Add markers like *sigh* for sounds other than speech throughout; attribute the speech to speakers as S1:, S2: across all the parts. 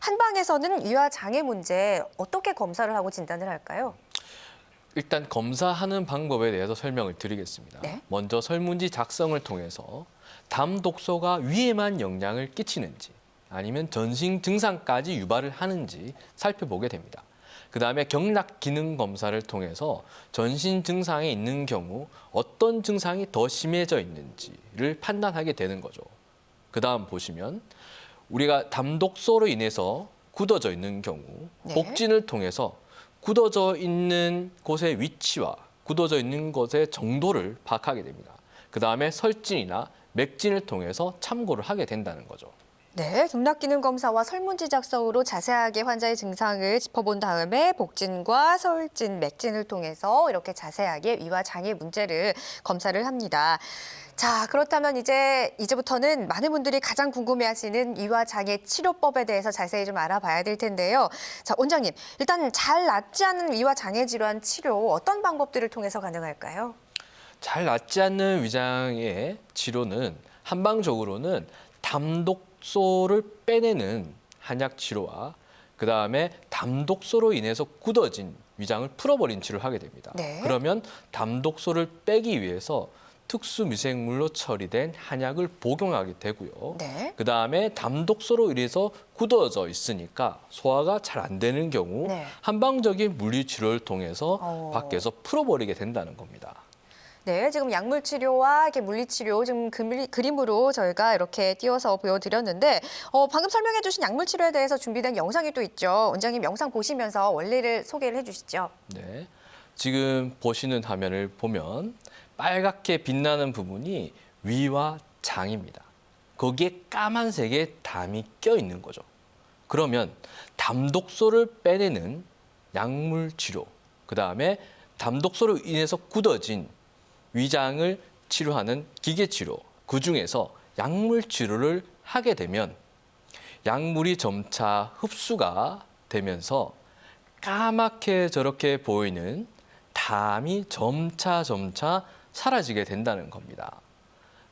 S1: 한방에서는 위와 장애 문제 어떻게 검사를 하고 진단을 할까요?
S2: 일단 검사하는 방법에 대해서 설명을 드리겠습니다.
S1: 네.
S2: 먼저 설문지 작성을 통해서 담 독소가 위에만 영향을 끼치는지 아니면 전신 증상까지 유발을 하는지 살펴보게 됩니다. 그 다음에 경락 기능 검사를 통해서 전신 증상에 있는 경우 어떤 증상이 더 심해져 있는지를 판단하게 되는 거죠. 그 다음 보시면 우리가 담독소로 인해서 굳어져 있는 경우
S1: 네.
S2: 복진을 통해서 굳어져 있는 곳의 위치와 굳어져 있는 곳의 정도를 파악하게 됩니다. 그 다음에 설진이나 맥진을 통해서 참고를 하게 된다는 거죠.
S1: 네, 경락기능 검사와 설문지 작성으로 자세하게 환자의 증상을 짚어본 다음에 복진과 서울진, 맥진을 통해서 이렇게 자세하게 위와 장애 문제를 검사를 합니다. 자, 그렇다면 이제 이제부터는 많은 분들이 가장 궁금해하시는 위와 장애 치료법에 대해서 자세히 좀 알아봐야 될 텐데요. 자, 원장님, 일단 잘 낫지 않는 위와 장애 질환 치료 어떤 방법들을 통해서 가능할까요?
S2: 잘 낫지 않는 위장의 치료는 한방적으로는 담독 소를 빼내는 한약 치료와 그 다음에 담독소로 인해서 굳어진 위장을 풀어버린 치료를 하게 됩니다.
S1: 네.
S2: 그러면 담독소를 빼기 위해서 특수 미생물로 처리된 한약을 복용하게 되고요.
S1: 네.
S2: 그 다음에 담독소로 인해서 굳어져 있으니까 소화가 잘 안 되는 경우
S1: 네.
S2: 한방적인 물리 치료를 통해서
S1: 어.
S2: 밖에서 풀어버리게 된다는 겁니다.
S1: 네, 지금 약물 치료와 이렇게 물리 치료 지금 그리- 그림 으로 저희가 이렇게 띄워서 보여드렸는데 어, 방금 설명해주신 약물 치료에 대해서 준비된 영상이 또 있죠. 원장님 영상 보시면서 원리를 소개를 해주시죠.
S2: 네. 지금 보시는 화면을 보면 빨갛게 빛나는 부분이 위와 장입니다. 거기에 까만색의 담이 껴 있는 거죠. 그러면 담독소를 빼내는 약물 치료, 그 다음에 담독소로 인해서 굳어진 위장을 치료하는 기계 치료, 그 중에서 약물 치료를 하게 되면 약물이 점차 흡수가 되면서 까맣게 저렇게 보이는 담이 점차 점차 사라지게 된다는 겁니다.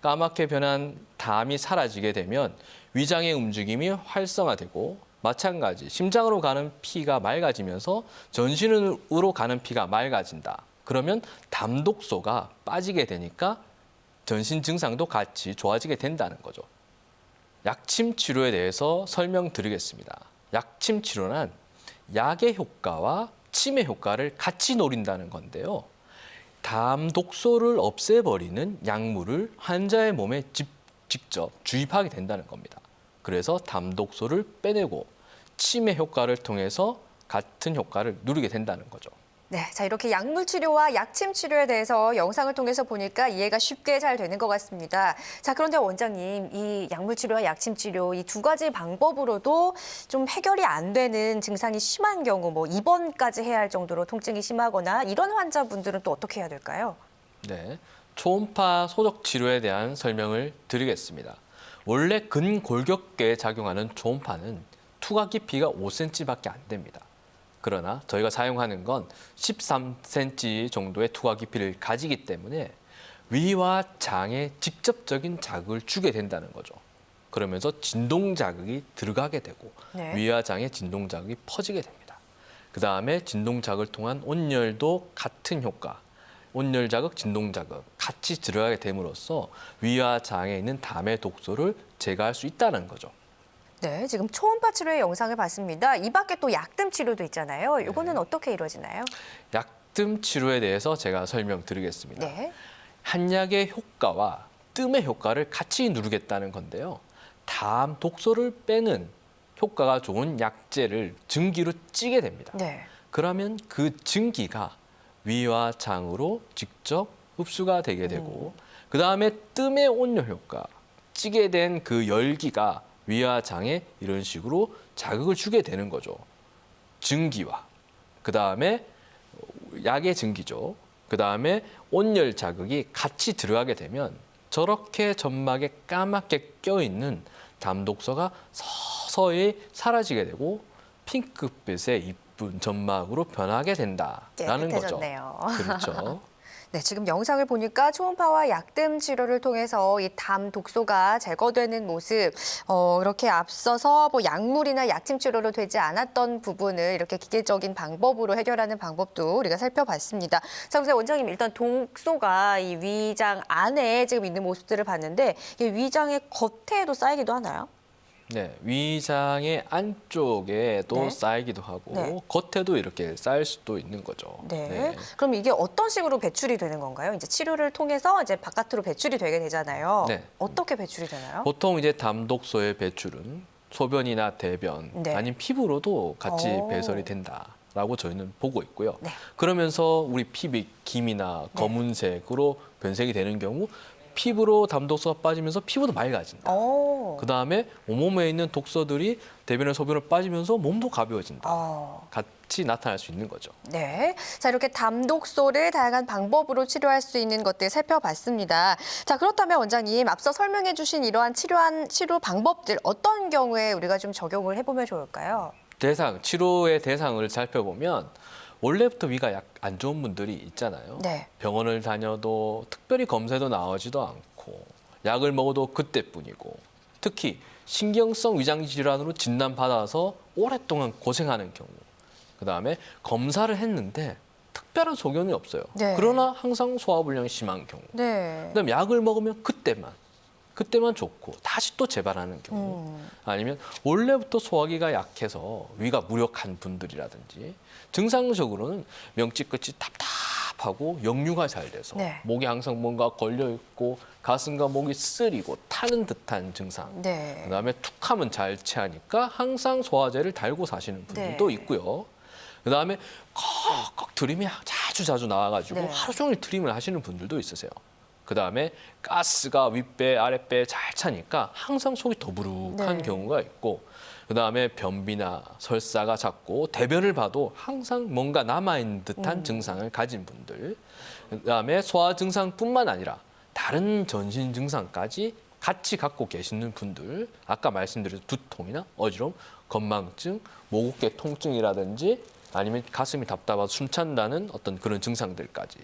S2: 까맣게 변한 담이 사라지게 되면 위장의 움직임이 활성화되고 마찬가지 심장으로 가는 피가 맑아지면서 전신으로 가는 피가 맑아진다. 그러면 담독소가 빠지게 되니까 전신 증상도 같이 좋아지게 된다는 거죠. 약침 치료에 대해서 설명드리겠습니다. 약침 치료는 약의 효과와 침의 효과를 같이 노린다는 건데요. 담 독소를 없애버리는 약물을 환자의 몸에 집- 직접 주입하게 된다는 겁니다. 그래서 담 독소를 빼내고 침의 효과를 통해서 같은 효과를 누리게 된다는 거죠.
S1: 네, 자 이렇게 약물 치료와 약침 치료에 대해서 영상을 통해서 보니까 이해가 쉽게 잘 되는 것 같습니다. 자 그런데 원장님, 이 약물 치료와 약침 치료 이 두 가지 방법으로도 좀 해결이 안 되는 증상이 심한 경우, 뭐 입원까지 해야 할 정도로 통증이 심하거나 이런 환자분들은 또 어떻게 해야 될까요?
S2: 네, 초음파 소적 치료에 대한 설명을 드리겠습니다. 원래 근골격계에 작용하는 초음파는 투과 깊이가 5cm밖에 안 됩니다. 그러나 저희가 사용하는 건 13cm 정도의 투과 깊이를 가지기 때문에 위와 장에 직접적인 자극을 주게 된다는 거죠. 그러면서 진동 자극이 들어가게 되고
S1: 네.
S2: 위와 장에 진동 자극이 퍼지게 됩니다. 그 다음에 진동 자극을 통한 온열도 같은 효과, 온열 자극, 진동 자극 같이 들어가게 됨으로써 위와 장에 있는 담의 독소를 제거할 수 있다는 거죠.
S1: 네, 지금 초음파 치료의 영상을 봤습니다. 이 밖에 또 약뜸 치료도 있잖아요. 이거는 어떻게 이루어지나요?
S2: 약뜸 치료에 대해서 제가 설명드리겠습니다.
S1: 네.
S2: 한약의 효과와 뜸의 효과를 같이 누르겠다는 건데요. 담 독소를 빼는 효과가 좋은 약재를 증기로 찌게 됩니다.
S1: 네.
S2: 그러면 그 증기가 위와 장으로 직접 흡수가 되게 되고 그 다음에 뜸의 온열 효과, 찌게 된 그 열기가 위와 장에 이런 식으로 자극을 주게 되는 거죠. 증기와 그 다음에 약의 증기죠. 그 다음에 온열 자극이 같이 들어가게 되면 저렇게 점막에 까맣게 껴있는 담독소가 서서히 사라지게 되고 핑크빛의 이쁜 점막으로 변하게 된다라는 거죠. 그렇죠.
S1: 네, 지금 영상을 보니까 초음파와 약뜸 치료를 통해서 이 담 독소가 제거되는 모습, 어, 이렇게 앞서서 뭐 약물이나 약침 치료로 되지 않았던 부분을 이렇게 기계적인 방법으로 해결하는 방법도 우리가 살펴봤습니다. 자, 그래서 원장님 일단 독소가 이 위장 안에 지금 있는 모습들을 봤는데 이 위장의 겉에도 쌓이기도 하나요?
S2: 네, 위장의 안쪽에도
S1: 네.
S2: 쌓이기도 하고
S1: 네.
S2: 겉에도 이렇게 쌓일 수도 있는 거죠.
S1: 네. 그럼 이게 어떤 식으로 배출이 되는 건가요? 이제 치료를 통해서 이제 바깥으로 배출이 되게 되잖아요.
S2: 네.
S1: 어떻게 배출이 되나요?
S2: 보통 이제 담독소의 배출은 소변이나 대변
S1: 네.
S2: 아니면 피부로도 같이
S1: 오.
S2: 배설이 된다 라고 저희는 보고 있고요.
S1: 네.
S2: 그러면서 우리 피부 김이나 검은색으로 변색이 되는 경우 피부로 담독소가 빠지면서 피부도 맑아진다.
S1: 어.
S2: 그 다음에 온몸에 있는 독소들이 대변에 소변을 빠지면서 몸도 가벼워진다.
S1: 어.
S2: 같이 나타날 수 있는 거죠.
S1: 네. 자, 이렇게 담독소를 다양한 방법으로 치료할 수 있는 것들 살펴봤습니다. 자, 그렇다면 원장님, 앞서 설명해 주신 이러한 치료한 치료 방법들 어떤 경우에 우리가 좀 적용을 해 보면 좋을까요?
S2: 대상 치료의 대상을 살펴보면 원래부터 위가 약 안 좋은 분들이 있잖아요.
S1: 네.
S2: 병원을 다녀도 특별히 검사도 나오지도 않고 약을 먹어도 그때뿐이고 특히 신경성 위장 질환으로 진단받아서 오랫동안 고생하는 경우 그다음에 검사를 했는데 특별한 소견이 없어요.
S1: 네.
S2: 그러나 항상 소화불량이 심한 경우
S1: 네.
S2: 그다음 약을 먹으면 그때만 그때만 좋고 다시 또 재발하는 경우
S1: 음.
S2: 아니면 원래부터 소화기가 약해서 위가 무력한 분들이라든지 증상적으로는 명치 끝이 답답하고 역류가 잘 돼서
S1: 네.
S2: 목에 항상 뭔가 걸려 있고 가슴과 목이 쓰리고 타는 듯한 증상.
S1: 네.
S2: 그다음에 툭하면 잘 체하니까 항상 소화제를 달고 사시는 분들도
S1: 네.
S2: 있고요. 그다음에 kok콕 트림이 자주 자주 나와가지고
S1: 네.
S2: 하루 종일 트림을 하시는 분들도 있으세요. 그다음에 가스가 윗배 아랫배 잘 차니까 항상 속이 더부룩한
S1: 네.
S2: 경우가 있고 그다음에 변비나 설사가 잦고 대변을 봐도 항상 뭔가 남아 있는 듯한
S1: 음.
S2: 증상을 가진 분들 그다음에 소화 증상뿐만 아니라 다른 전신 증상까지 같이 갖고 계시는 분들 아까 말씀드린 두통이나 어지러움, 건망증, 모국계 통증이라든지 아니면 가슴이 답답하고 숨찬다는 어떤 그런 증상들까지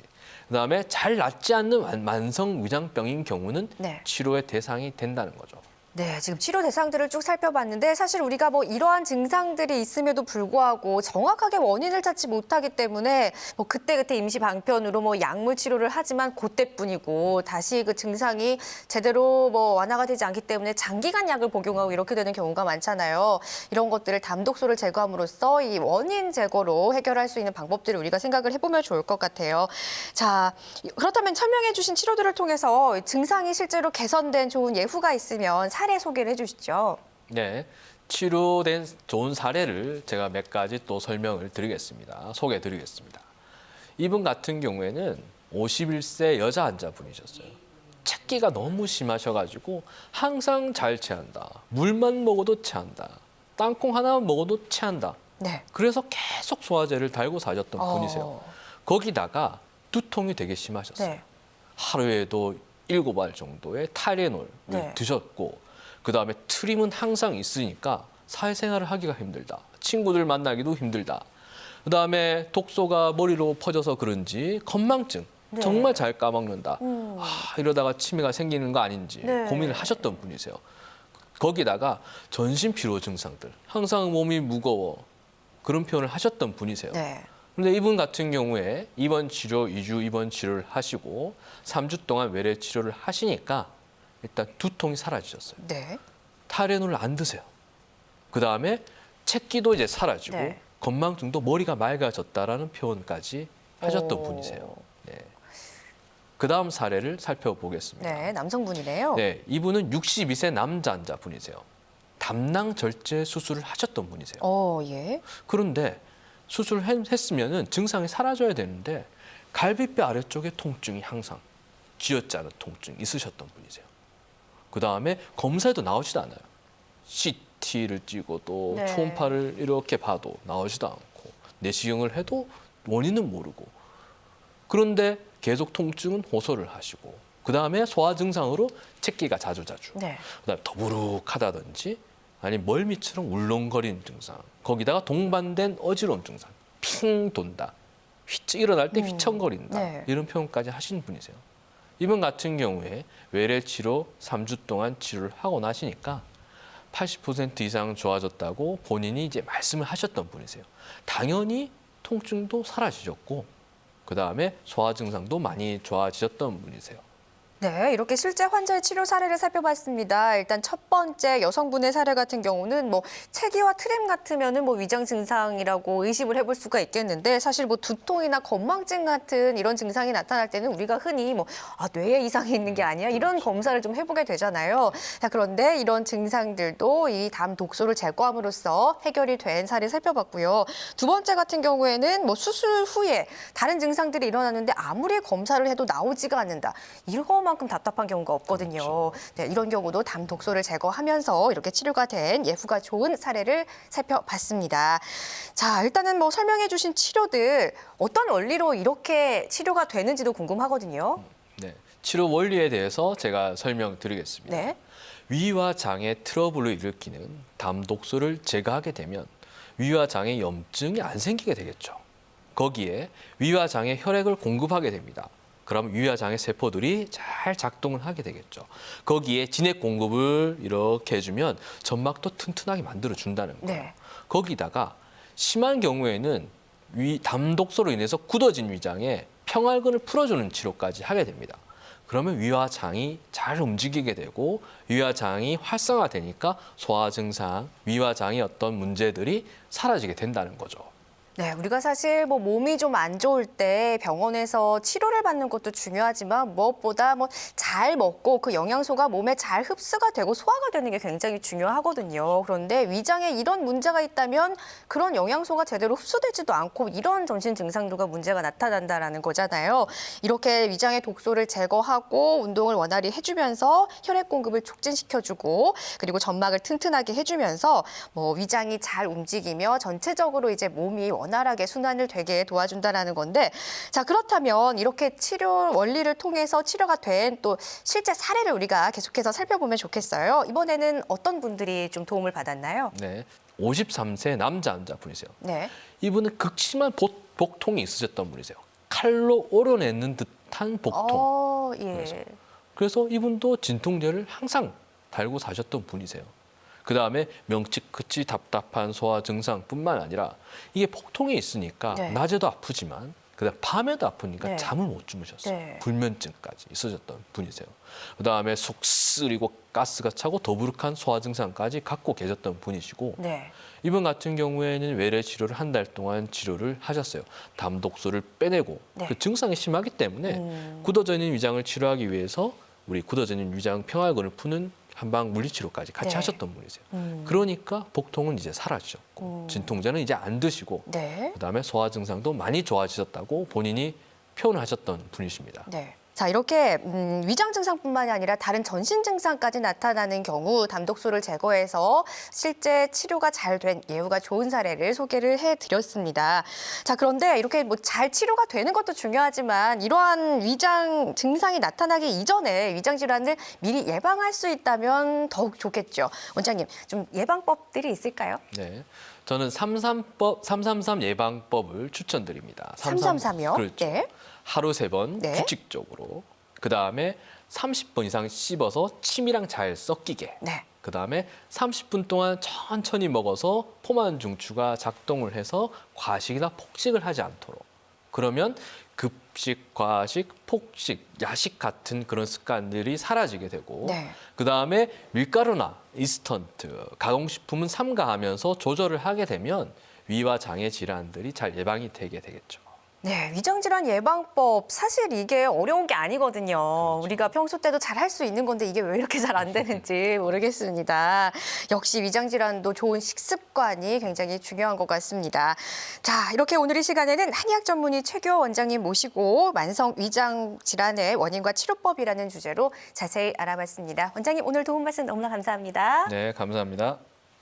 S2: 그다음에 잘 낫지 않는 만- 만성 위장병인 경우는
S1: 네.
S2: 치료의 대상이 된다는 거죠.
S1: 네, 지금 치료 대상들을 쭉 살펴봤는데 사실 우리가 뭐 이러한 증상들이 있음에도 불구하고 정확하게 원인을 찾지 못하기 때문에 뭐 그때그때 임시 방편으로 뭐 약물 치료를 하지만 그때뿐이고 다시 그 증상이 제대로 뭐 완화가 되지 않기 때문에 장기간 약을 복용하고 이렇게 되는 경우가 많잖아요. 이런 것들을 담독소를 제거함으로써 이 원인 제거로 해결할 수 있는 방법들을 우리가 생각을 해보면 좋을 것 같아요. 자, 그렇다면 설명해 주신 치료들을 통해서 증상이 실제로 개선된 좋은 예후가 있으면 사례 소개를 해주시죠.
S2: 네. 치료된 좋은 사례를 제가 몇 가지 또 설명을 드리겠습니다. 소개해 드리겠습니다. 이분 같은 경우에는 51세 여자 환자분이셨어요. 체기가 너무 심하셔가지고 항상 잘 체한다. 물만 먹어도 체한다. 땅콩 하나만 먹어도 체한다.
S1: 네.
S2: 그래서 계속 소화제를 달고 사셨던
S1: 어.
S2: 분이세요. 거기다가 두통이 되게 심하셨어요.
S1: 네.
S2: 하루에도 일곱 알 정도의 타이레놀을
S1: 네.
S2: 드셨고 그다음에 트림은 항상 있으니까 사회생활을 하기가 힘들다. 친구들 만나기도 힘들다. 그다음에 독소가 머리로 퍼져서 그런지 건망증
S1: 네.
S2: 정말 잘 까먹는다.
S1: 음.
S2: 아, 이러다가 치매가 생기는 거 아닌지
S1: 네.
S2: 고민을 하셨던 분이세요. 거기다가 전신 피로 증상들, 항상 몸이 무거워 그런 표현을 하셨던 분이세요.
S1: 네.
S2: 근데 이분 같은 경우에 입원 치료, 2주 입원 치료를 하시고 3주 동안 외래 치료를 하시니까 일단 두통이 사라지셨어요.
S1: 네.
S2: 타이레놀을 안 드세요. 그 다음에 체기도 이제 사라지고
S1: 네.
S2: 건망증도 머리가 맑아졌다라는 표현까지 하셨던
S1: 오.
S2: 분이세요. 네. 그 다음 사례를 살펴보겠습니다.
S1: 네, 남성분이네요.
S2: 네, 이분은 62세 남자 환자 분이세요. 담낭 절제 수술을 하셨던 분이세요.
S1: 어, 예.
S2: 그런데 수술을 했- 했으면은 증상이 사라져야 되는데 갈비뼈 아래쪽에 통증이 항상 쥐어짜는 통증이 있으셨던 분이세요. 그 다음에 검사에도 나오지도 않아요. CT를 찍어도
S1: 네.
S2: 초음파를 이렇게 봐도 나오지도 않고 내시경을 해도 원인은 모르고 그런데 계속 통증은 호소를 하시고 그 다음에 소화 증상으로 체기가 자주자주
S1: 네.
S2: 그다음에 더부룩하다든지 아니 멀미처럼 울렁거리는 증상 거기다가 동반된 어지러운 증상 핑 돈다 휘청 일어날 때 휘청거린다
S1: 네.
S2: 이런 표현까지 하신 분이세요. 이분 같은 경우에 외래 치료 3주 동안 치료를 하고 나시니까 80% 이상 좋아졌다고 본인이 이제 말씀을 하셨던 분이세요. 당연히 통증도 사라지셨고 그 다음에 소화 증상도 많이 좋아지셨던 분이세요.
S1: 네, 이렇게 실제 환자의 치료 사례를 살펴봤습니다. 일단 첫 번째 여성분의 사례 같은 경우는 뭐 체기와 트림 같으면은 뭐 위장 증상이라고 의심을 해볼 수가 있겠는데 사실 뭐 두통이나 건망증 같은 이런 증상이 나타날 때는 우리가 흔히 뭐 아, 뇌에 이상이 있는 게 아니야 이런 검사를 좀 해보게 되잖아요. 자, 그런데 이런 증상들도 이 담 독소를 제거함으로써 해결이 된 사례 살펴봤고요. 두 번째 같은 경우에는 뭐 수술 후에 다른 증상들이 일어나는데 아무리 검사를 해도 나오지가 않는다. 이거만 큼 답답한 경우가 없거든요. 네, 이런 경우도 담 독소를 제거하면서 이렇게 치료가 된 예후가 좋은 사례를 살펴봤습니다. 자, 일단은 뭐 설명해 주신 치료들 어떤 원리로 이렇게 치료가 되는지도 궁금하거든요.
S2: 네, 치료 원리에 대해서 제가 설명드리겠습니다.
S1: 네.
S2: 위와 장의 트러블을 일으키는 담 독소를 제거하게 되면 위와 장에 염증이 안 생기게 되겠죠. 거기에 위와 장에 혈액을 공급하게 됩니다. 그럼 위와 장의 세포들이 잘 작동을 하게 되겠죠. 거기에 진액 공급을 이렇게 해주면 점막도 튼튼하게 만들어 준다는 거예요.
S1: 네.
S2: 거기다가 심한 경우에는 위 담독소로 인해서 굳어진 위장에 평활근을 풀어주는 치료까지 하게 됩니다. 그러면 위와 장이 잘 움직이게 되고 위와 장이 활성화되니까 소화 증상, 위와 장의 어떤 문제들이 사라지게 된다는 거죠.
S1: 네, 우리가 사실 뭐 몸이 좀 안 좋을 때 병원에서 치료를 받는 것도 중요하지만 무엇보다 뭐 잘 먹고 그 영양소가 몸에 잘 흡수가 되고 소화가 되는 게 굉장히 중요하거든요. 그런데 위장에 이런 문제가 있다면 그런 영양소가 제대로 흡수되지도 않고 이런 전신 증상들과 문제가 나타난다라는 거잖아요. 이렇게 위장의 독소를 제거하고 운동을 원활히 해주면서 혈액 공급을 촉진시켜주고 그리고 점막을 튼튼하게 해주면서 뭐 위장이 잘 움직이며 전체적으로 이제 몸이 원 활하게 순환을 되게 도와준다라는 건데 자 그렇다면 이렇게 치료 원리를 통해서 치료가 된 또 실제 사례를 우리가 계속해서 살펴보면 좋겠어요. 이번에는 어떤 분들이 좀 도움을 받았나요?
S2: 네. 53세 남자 환자분이세요.
S1: 네.
S2: 이분은 극심한 복, 복통이 있으셨던 분이세요. 칼로 오려내는 듯한 복통.
S1: 어, 예.
S2: 그래서. 그래서 이분도 진통제를 항상 달고 사셨던 분이세요. 그 다음에 명치 끝이 답답한 소화 증상뿐만 아니라 이게 복통이 있으니까
S1: 네.
S2: 낮에도 아프지만 그다음 밤에도 아프니까
S1: 네.
S2: 잠을 못 주무셨어요.
S1: 네.
S2: 불면증까지 있으셨던 분이세요. 그 다음에 속 쓰리고 가스가 차고 더부룩한 소화 증상까지 갖고 계셨던 분이시고
S1: 네.
S2: 이분 같은 경우에는 외래 치료를 한 달 동안 치료를 하셨어요. 담 독소를 빼내고
S1: 네.
S2: 그 증상이 심하기 때문에
S1: 음.
S2: 굳어져 있는 위장을 치료하기 위해서 우리 굳어져 있는 위장 평활근을 푸는 한방 물리치료까지 같이
S1: 네.
S2: 하셨던 분이세요.
S1: 음.
S2: 그러니까 복통은 이제 사라지셨고
S1: 음.
S2: 진통제는 이제 안 드시고
S1: 네.
S2: 그다음에 소화 증상도 많이 좋아지셨다고 본인이 표현을 하셨던 분이십니다.
S1: 네. 자 이렇게 음, 위장 증상뿐만이 아니라 다른 전신 증상까지 나타나는 경우 담독소를 제거해서 실제 치료가 잘 된 예후가 좋은 사례를 소개를 해드렸습니다. 자 그런데 이렇게 뭐 잘 치료가 되는 것도 중요하지만 이러한 위장 증상이 나타나기 이전에 위장 질환을 미리 예방할 수 있다면 더욱 좋겠죠. 원장님 좀 예방법들이 있을까요?
S2: 네. 저는 333법, 333 예방법을 추천드립니다.
S1: 333이요?
S2: 그렇죠.
S1: 네.
S2: 하루 세번
S1: 네.
S2: 규칙적으로. 그다음에 30분 이상 씹어서 침이랑 잘 섞이게.
S1: 네.
S2: 그다음에 30분 동안 천천히 먹어서 포만 중추가 작동을 해서 과식이나 폭식을 하지 않도록. 그러면 급식, 과식, 폭식, 야식 같은 그런 습관들이 사라지게 되고
S1: 네.
S2: 그다음에 밀가루나 인스턴트, 가공식품은 삼가하면서 조절을 하게 되면 위와 장의 질환들이 잘 예방이 되게 되겠죠.
S1: 네, 위장질환 예방법 사실 이게 어려운 게 아니거든요. 우리가 평소 때도 잘 할 수 있는 건데 이게 왜 이렇게 잘 안 되는지 *laughs* 모르겠습니다. 역시 위장질환도 좋은 식습관이 굉장히 중요한 것 같습니다. 자, 이렇게 오늘 이 시간에는 한의학 전문의 최규호 원장님 모시고 만성 위장 질환의 원인과 치료법이라는 주제로 자세히 알아봤습니다. 원장님 오늘 도움 말씀 너무나 감사합니다.
S2: 네, 감사합니다.